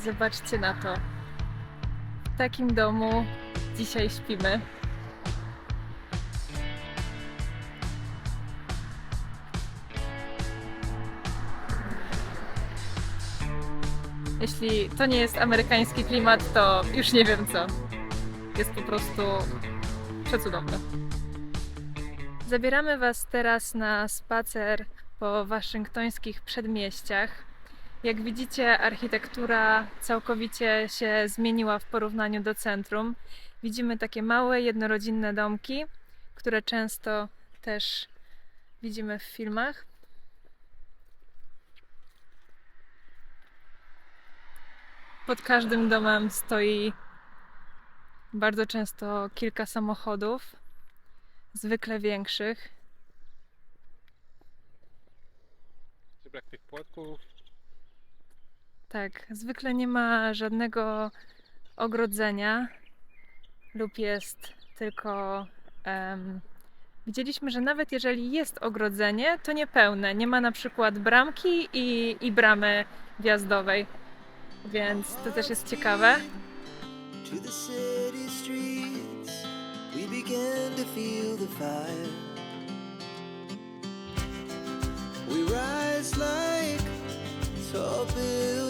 zobaczcie na to. W takim domu dzisiaj śpimy. Jeśli to nie jest amerykański klimat, to już nie wiem co. Jest po prostu przecudowne. Zabieramy Was teraz na spacer po waszyngtońskich przedmieściach. Jak widzicie, architektura całkowicie się zmieniła w porównaniu do centrum. Widzimy takie małe, jednorodzinne domki, które często też widzimy w filmach. Pod każdym domem stoi bardzo często kilka samochodów, zwykle większych. Brak tych płotków. Tak, zwykle nie ma żadnego ogrodzenia lub jest tylko. em, widzieliśmy, że nawet jeżeli jest ogrodzenie, to niepełne. Nie ma na przykład bramki i, i bramy wjazdowej, więc to też jest ciekawe. Tall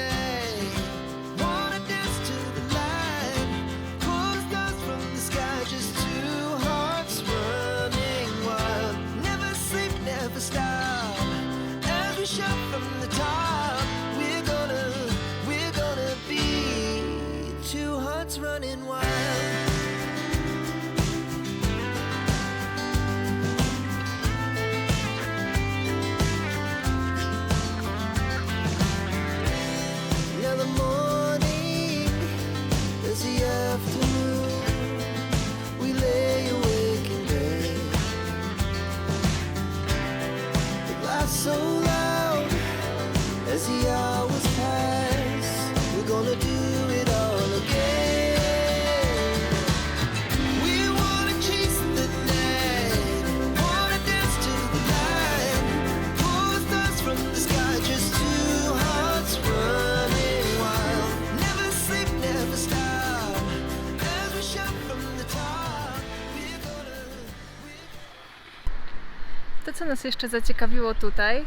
co nas jeszcze zaciekawiło tutaj,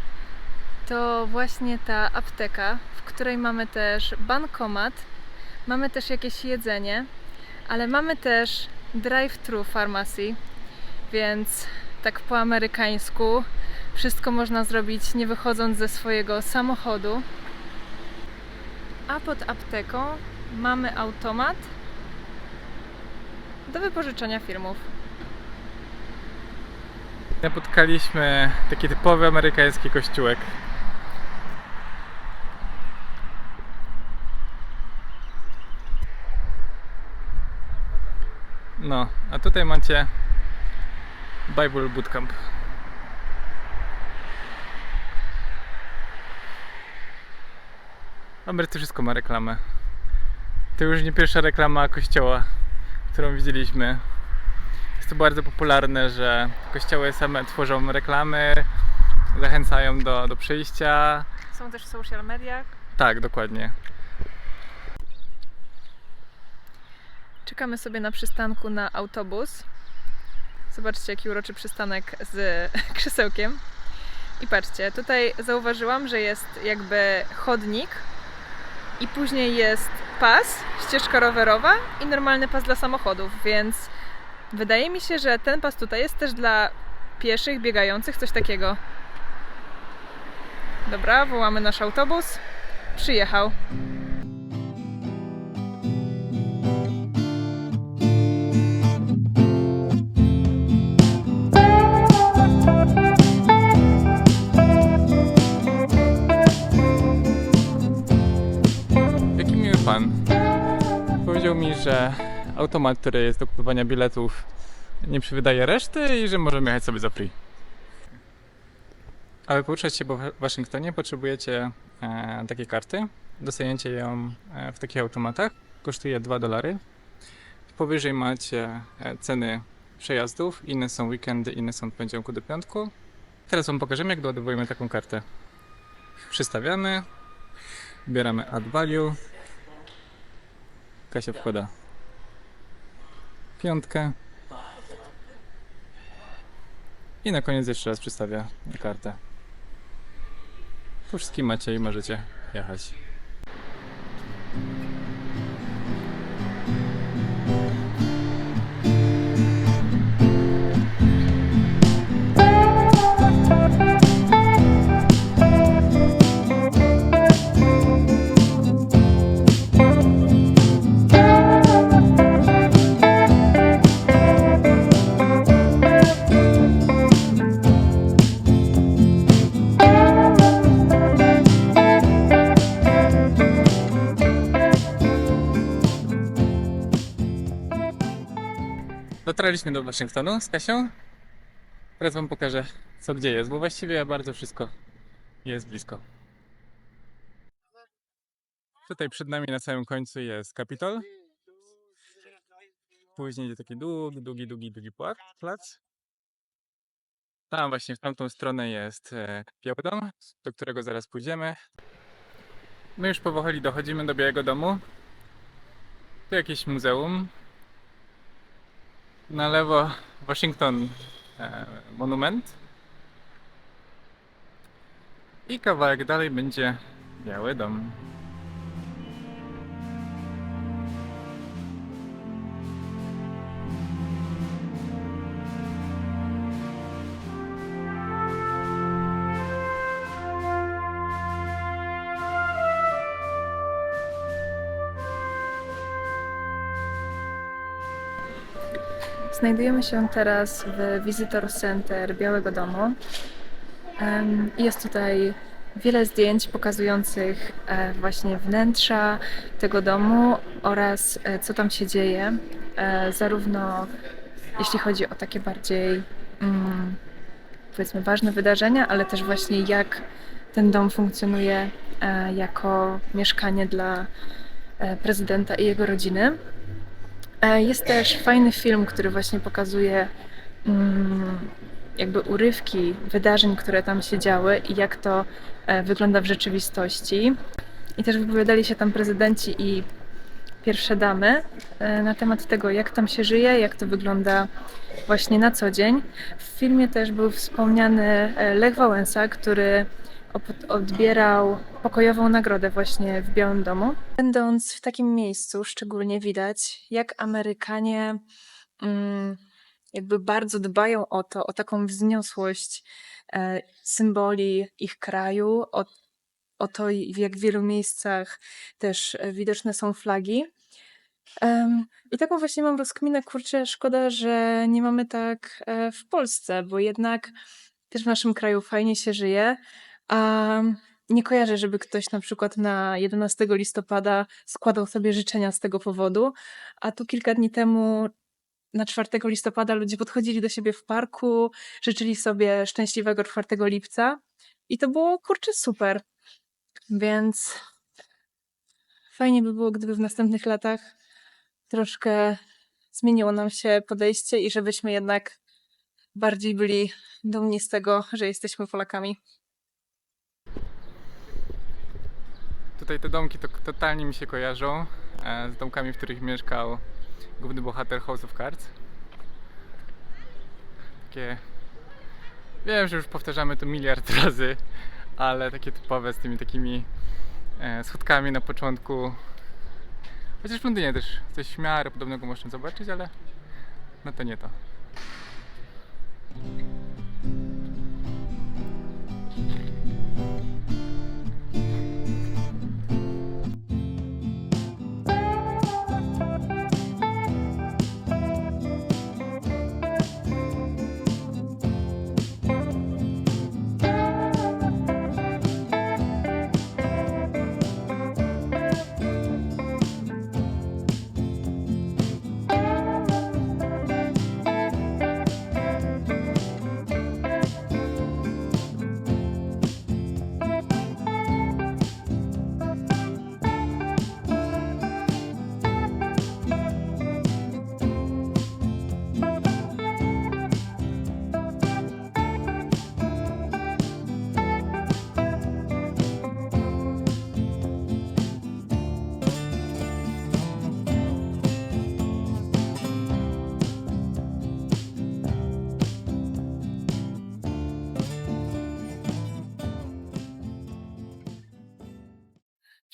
to właśnie ta apteka, w której mamy też bankomat, mamy też jakieś jedzenie, ale mamy też drive-thru pharmacy, więc tak po amerykańsku wszystko można zrobić nie wychodząc ze swojego samochodu. A pod apteką mamy automat do wypożyczenia filmów. Napotkaliśmy taki typowy amerykański kościółek. No, a tutaj macie Bible Bootcamp. W Ameryce wszystko ma reklamę. To już nie pierwsza reklama kościoła, którą widzieliśmy. Jest to bardzo popularne, że kościoły same tworzą reklamy, zachęcają do, do przyjścia. Są też w social mediach. Tak, dokładnie. Czekamy sobie na przystanku na autobus. Zobaczcie, jaki uroczy przystanek z krzesełkiem. I patrzcie, tutaj zauważyłam, że jest jakby chodnik i później jest pas, ścieżka rowerowa i normalny pas dla samochodów, więc wydaje mi się, że ten pas tutaj jest też dla pieszych, biegających, coś takiego. Dobra, wołamy nasz autobus. Przyjechał. Jaki miły pan. Powiedział mi, że automat, który jest do kupowania biletów, nie przywydaje reszty i że możemy jechać sobie za free. Aby poruszać się po Wa- Waszyngtonie, potrzebujecie e, takiej karty. Dostajecie ją e, w takich automatach. Kosztuje 2 dolary. Powyżej macie e, ceny przejazdów. Inne są weekendy, inne są od poniedziałku do piątku. Teraz Wam pokażemy, jak doładowujemy taką kartę. Przystawiamy. Wybieramy Add Value. Kasia wkłada piątkę. I na koniec jeszcze raz przystawia kartę. Po wszystkim macie i możecie jechać. Dotarliśmy do Waszyngtonu z Kasią. Teraz Wam pokażę, co gdzie jest, bo właściwie bardzo wszystko jest blisko. Tutaj przed nami na samym końcu jest Kapitol. Później idzie taki długi, długi, długi, długi plac. Tam właśnie w tamtą stronę jest e, Biały Dom, do którego zaraz pójdziemy. My już powoli dochodzimy do Białego Domu. Tu jakieś muzeum, na lewo Washington e, Monument. I kawałek dalej będzie Biały Dom. Znajdujemy się teraz w Visitor Center Białego Domu. Jest tutaj wiele zdjęć pokazujących e, właśnie wnętrza tego domu oraz e, co tam się dzieje, e, zarówno jeśli chodzi o takie bardziej mm, powiedzmy ważne wydarzenia, ale też właśnie jak ten dom funkcjonuje jako mieszkanie dla prezydenta i jego rodziny. E, Jest też fajny film, który właśnie pokazuje mm, jakby urywki wydarzeń, które tam się działy i jak to e, wygląda w rzeczywistości. I też wypowiadali się tam prezydenci i pierwsze damy e, na temat tego, jak tam się żyje, jak to wygląda właśnie na co dzień. W filmie też był wspomniany Lech Wałęsa, który odbierał pokojową nagrodę właśnie w Białym Domu. Będąc w takim miejscu, szczególnie widać, jak Amerykanie mm, jakby bardzo dbają o to, o taką wzniosłość e, symboli ich kraju, o, o to, jak w wielu miejscach też widoczne są flagi. Em, I taką właśnie mam rozkminę, kurczę, szkoda, że nie mamy tak e, w Polsce, bo jednak też w naszym kraju fajnie się żyje, a nie kojarzę, żeby ktoś na przykład na 11 listopada składał sobie życzenia z tego powodu, a tu kilka dni temu na 4 listopada ludzie podchodzili do siebie w parku, życzyli sobie szczęśliwego 4 lipca i to było kurczę super. Więc fajnie by było, gdyby w następnych latach troszkę zmieniło nam się podejście i żebyśmy jednak bardziej byli dumni z tego, że jesteśmy Polakami. Tutaj te domki to totalnie mi się kojarzą e, z domkami, w których mieszkał główny bohater House of Cards. Takie. Wiem, że już powtarzamy to miliard razy, ale takie typowe z tymi takimi e, schodkami na początku. Chociaż w Londynie też coś w miarę podobnego można zobaczyć, ale no to nie to.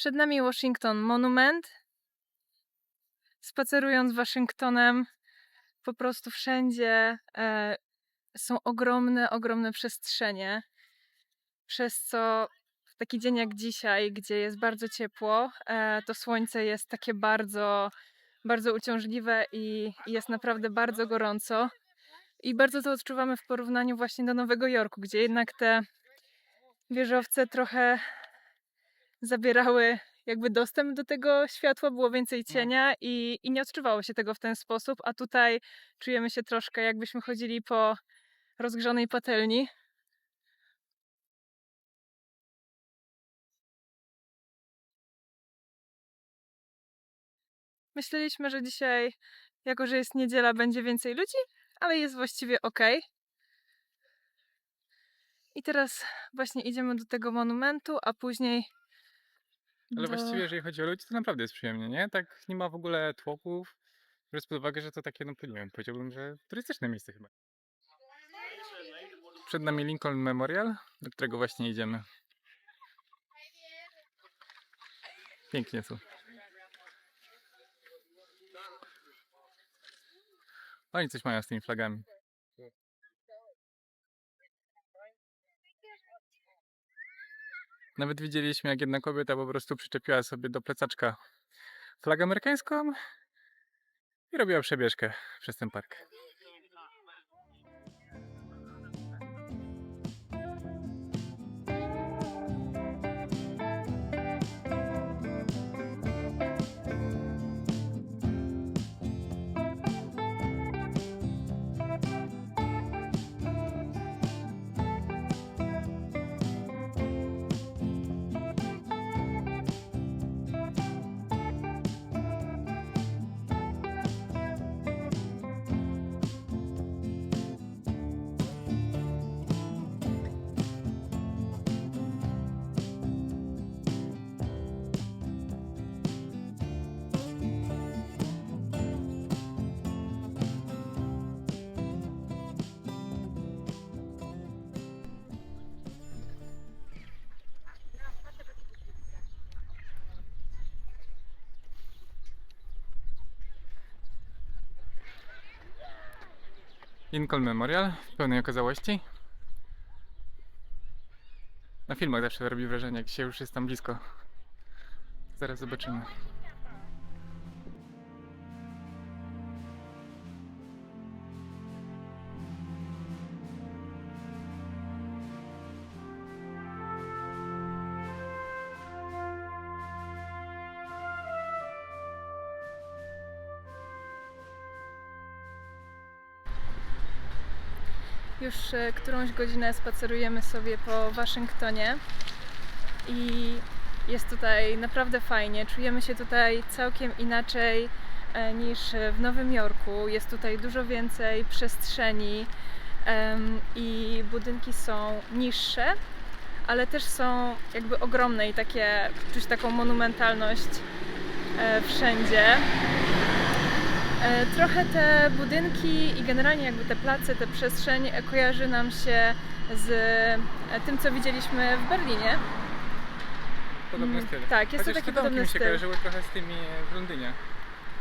Przed nami Washington Monument. Spacerując Waszyngtonem, po prostu wszędzie e, są ogromne, ogromne przestrzenie, przez co w taki dzień jak dzisiaj, gdzie jest bardzo ciepło, e, to słońce jest takie bardzo, bardzo uciążliwe i, i jest naprawdę bardzo gorąco. I bardzo to odczuwamy w porównaniu właśnie do Nowego Jorku, gdzie jednak te wieżowce trochę zabierały jakby dostęp do tego światła, było więcej cienia i, i nie odczuwało się tego w ten sposób, a tutaj czujemy się troszkę jakbyśmy chodzili po rozgrzanej patelni. Myśleliśmy, że dzisiaj, jako że jest niedziela, będzie więcej ludzi, ale jest właściwie ok. I teraz właśnie idziemy do tego monumentu, a później. Ale do... właściwie, jeżeli chodzi o ludzi, to naprawdę jest przyjemnie, nie? Tak nie ma w ogóle tłoków. Biorąc pod uwagę, że to takie, no nie wiem, powiedziałbym, że turystyczne miejsce chyba. Przed nami Lincoln Memorial, do którego właśnie idziemy. Pięknie tu. Oni coś mają z tymi flagami. Nawet widzieliśmy, jak jedna kobieta po prostu przyczepiła sobie do plecaczka flagę amerykańską i robiła przebieżkę przez ten park. Lincoln Memorial w pełnej okazałości. Na filmach zawsze robi wrażenie, jak się już jest tam blisko. Zaraz zobaczymy. Już e, którąś godzinę spacerujemy sobie po Waszyngtonie i jest tutaj naprawdę fajnie. Czujemy się tutaj całkiem inaczej e, niż w Nowym Jorku. Jest tutaj dużo więcej przestrzeni i budynki są niższe, ale też są jakby ogromne i takie, czuć taką monumentalność e, wszędzie. E, Trochę te budynki i generalnie jakby te place, te przestrzeń e, kojarzy nam się z e, tym, co widzieliśmy w Berlinie. Podobny Mm, styl. tak, jest to Chociaż taki te domki podobny mi się styl. kojarzyły trochę z tymi w Londynie.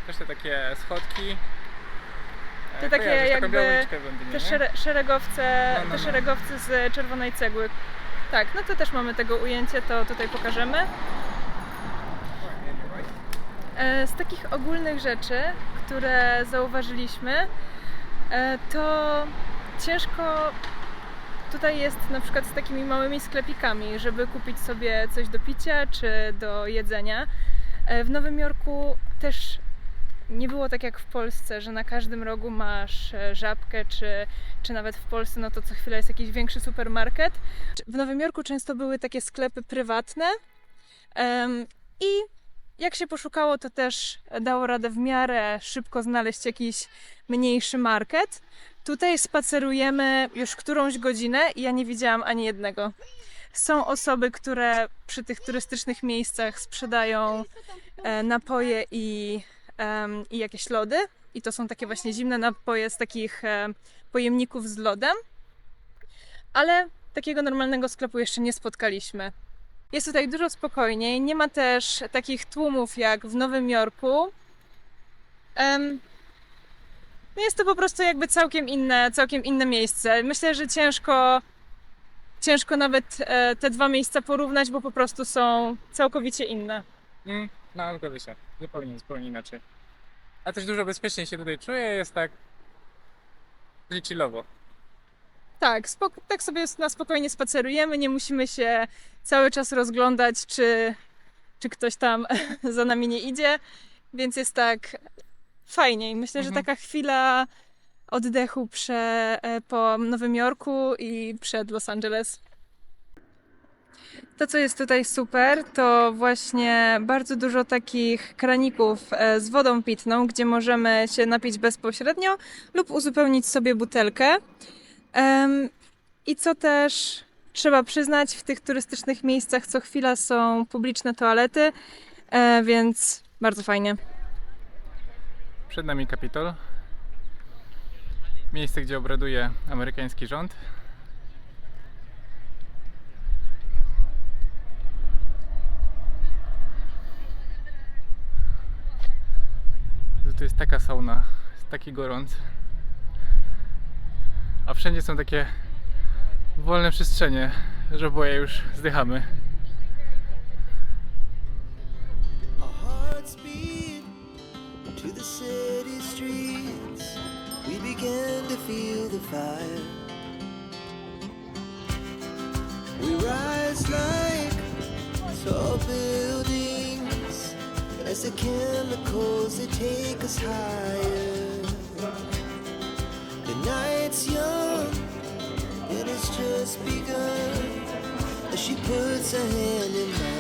Też te takie schodki. E, Te takie jakby- Londynie, Te szere, szeregowce, No, no, te no. szeregowce z czerwonej cegły. Tak, no to też mamy tego ujęcie, to tutaj pokażemy. E, Z takich ogólnych rzeczy, które zauważyliśmy, e, to ciężko tutaj jest na przykład z takimi małymi sklepikami, żeby kupić sobie coś do picia czy do jedzenia. E, W Nowym Jorku też nie było tak jak w Polsce, że na każdym rogu masz żabkę, czy, czy nawet w Polsce, no to co chwilę jest jakiś większy supermarket. W Nowym Jorku często były takie sklepy prywatne em, i jak się poszukało, to też dało radę w miarę szybko znaleźć jakiś mniejszy market. Tutaj spacerujemy już którąś godzinę i ja nie widziałam ani jednego. Są osoby, które przy tych turystycznych miejscach sprzedają e, napoje i, i jakieś lody. I to są takie właśnie zimne napoje z takich e, pojemników z lodem. Ale takiego normalnego sklepu jeszcze nie spotkaliśmy. Jest tutaj dużo spokojniej. Nie ma też takich tłumów jak w Nowym Jorku. No jest to po prostu jakby całkiem inne, całkiem inne miejsce. Myślę, że ciężko, ciężko nawet e, te dwa miejsca porównać, bo po prostu są całkowicie inne. Mm, no, zgodzę się. Zupełnie, zupełnie inaczej. A też dużo bezpieczniej się tutaj czuję, jest tak chillowo. Tak, tak sobie na spokojnie spacerujemy, nie musimy się cały czas rozglądać, czy, czy ktoś tam za nami nie idzie, więc jest tak fajniej. Myślę, że Mhm. taka chwila oddechu prze, e, po Nowym Jorku i przed Los Angeles. To, co jest tutaj super, to właśnie bardzo dużo takich kraników e, z wodą pitną, gdzie możemy się napić bezpośrednio lub uzupełnić sobie butelkę. I co też trzeba przyznać, w tych turystycznych miejscach co chwila są publiczne toalety, e, więc bardzo fajnie. Przed nami Kapitol. Miejsce, gdzie obraduje amerykański rząd. Tu jest taka sauna, jest taki gorąc. A wszędzie są takie wolne przestrzenie, że oboje już zdychamy. As the chemicals take us higher. The night's young, it has just begun. She puts her hand in mine.